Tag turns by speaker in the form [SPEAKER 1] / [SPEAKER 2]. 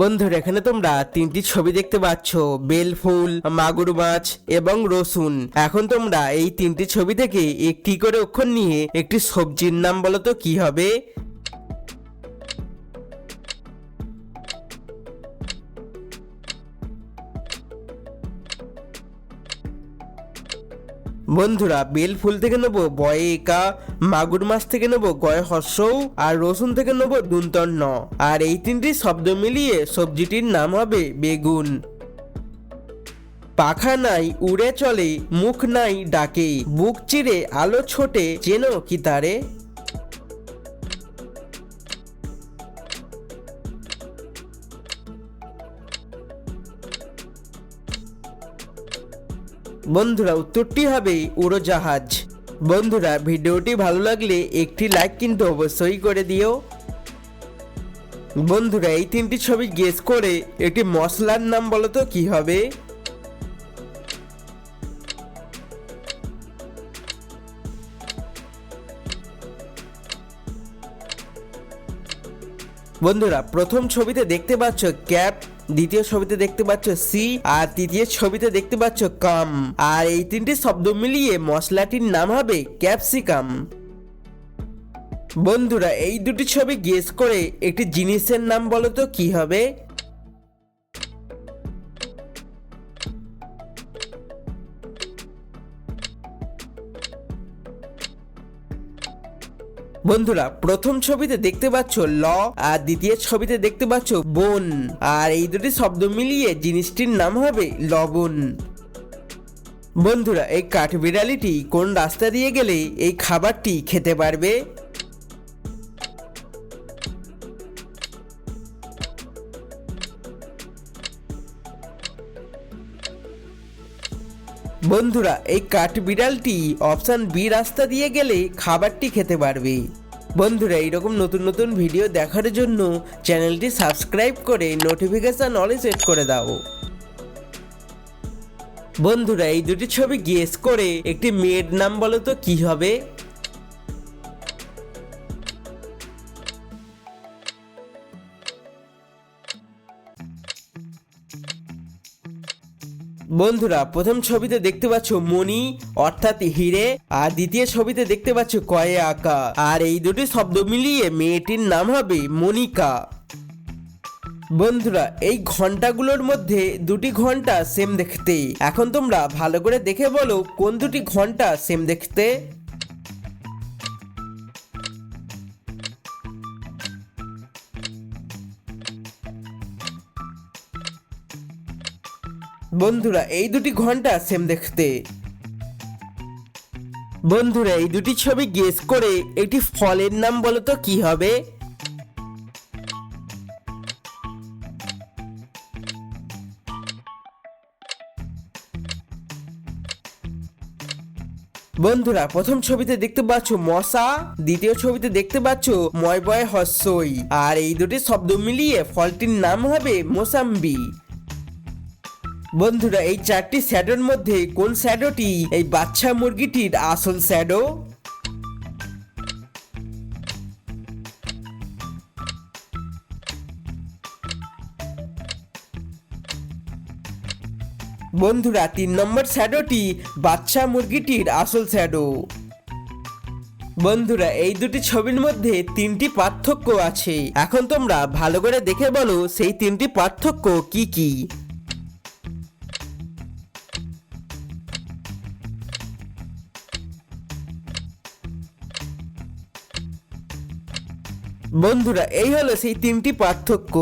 [SPEAKER 1] বন্ধুরা, এখানে তোমরা তিনটি ছবি দেখতে পাচ্ছ। বেল ফুল, মাগুর মাছ এবং রসুন। এখন তোমরা এই তিনটি ছবি থেকে একটি করে অক্ষর নিয়ে একটি সবজির নাম বলো তো, কি হবে? বন্ধুরা, বেল ফুল থেকে নেব বয়ে একা মাগুর মাছ থেকে নেব গয় হর্ষৌ, আর রসুন থেকে নেব দুন্তন্ন আর এই তিনটি শব্দ মিলিয়ে সবজিটির নাম হবে বেগুন। পাখা নাই, উড়ে চলে, মুখ নাই ডাকে, বুক চিরে, আলো ছোটে, চেনো কি তারে? বন্ধুরা, উত্তরটি হবে উড়োজাহাজ। বন্ধুরা, ভিডিওটি ভালো লাগলে একটি লাইক কিন্তু অবশ্যই করে দিও। বন্ধুরা, এই তিনটি ছবি গেস করে একটি মশলার নাম বলো তো কি হবে? বন্ধুরা, প্রথম ছবিতে দেখতে পাচ্ছ ক্যাপ দ্বিতীয় ছবিতে দেখতে পাচ্ছ সি, আর তৃতীয় ছবিতে দেখতে পাচ্ছ কাম। আর এই তিনটি শব্দ মিলিয়ে মশলাটির নাম হবে ক্যাপসিকাম। বন্ধুরা, এই দুটি ছবি গেস করে একটি জিনিসের নাম বলো তো, কি হবে? বন্ধুরা, প্রথম ছবিতে দেখতে পাচ্ছ ল আর দ্বিতীয় ছবিতে দেখতে পাচ্ছ বন। আর এই দুটি শব্দ মিলিয়ে জিনিসটির নাম হবে লবণ। বন্ধুরা, এই কাঠবিড়ালিটি কোন রাস্তা দিয়ে গেলে এই খাবারটি খেতে পারবে? বন্ধুরা, এই কাঠবিড়ালটি অপশন বি রাস্তা দিয়ে গেলে খাবারটি খেতে পারবে। বন্ধুরা, এইরকম নতুন নতুন ভিডিও দেখার জন্য চ্যানেলটি সাবস্ক্রাইব করে নোটিফিকেশান অলে সেট করে দাও। বন্ধুরা, এই দুটি ছবি গেস করে একটি মেয়ের নাম বলো তো, কী হবে? বন্ধুরা, প্রথম ছবিতে দেখতে পাচ্ছ মণি, অর্থাৎ হিরে, আর দ্বিতীয় ছবিতে দেখতে পাচ্ছ কয়ে আঁকা। আর এই দুটি শব্দ মিলিয়ে মেয়েটির নাম হবে মনিকা। বন্ধুরা, এই ঘন্টাগুলোর মধ্যে দুটি ঘণ্টা সেম দেখতে। এখন তোমরা ভালো করে দেখে বলো কোন দুটি ঘণ্টা সেম দেখতে। বন্ধুরা, এই দুটি ঘণ্টা সেম দেখতে। বন্ধুরা, এই দুটি ছবি গেস করে একটি ফলের নাম বলো তো কি হবে? বন্ধুরা, প্রথম ছবিতে দেখতে পাচ্ছ মশা, দ্বিতীয় ছবিতে দেখতে পাচ্ছ ময় বয় হস্যই। আর এই দুটি শব্দ মিলিয়ে ফলটির নাম হবে মোসাম্বি। বন্ধুরা, এই চারটি শ্যাডোর মধ্যে কোন শ্যাডোটি এই বাচ্চা মুরগিটির আসল শ্যাডো? বন্ধুরা, তিন নম্বর শ্যাডোটি বাচ্চা মুরগিটির আসল শ্যাডো। বন্ধুরা, এই দুটি ছবির মধ্যে তিনটি পার্থক্য আছে। এখন তোমরা ভালো করে দেখে বলো, সেই তিনটি পার্থক্য কি কি? বন্ধুরা এই হলো সেই তিনটি পার্থক্য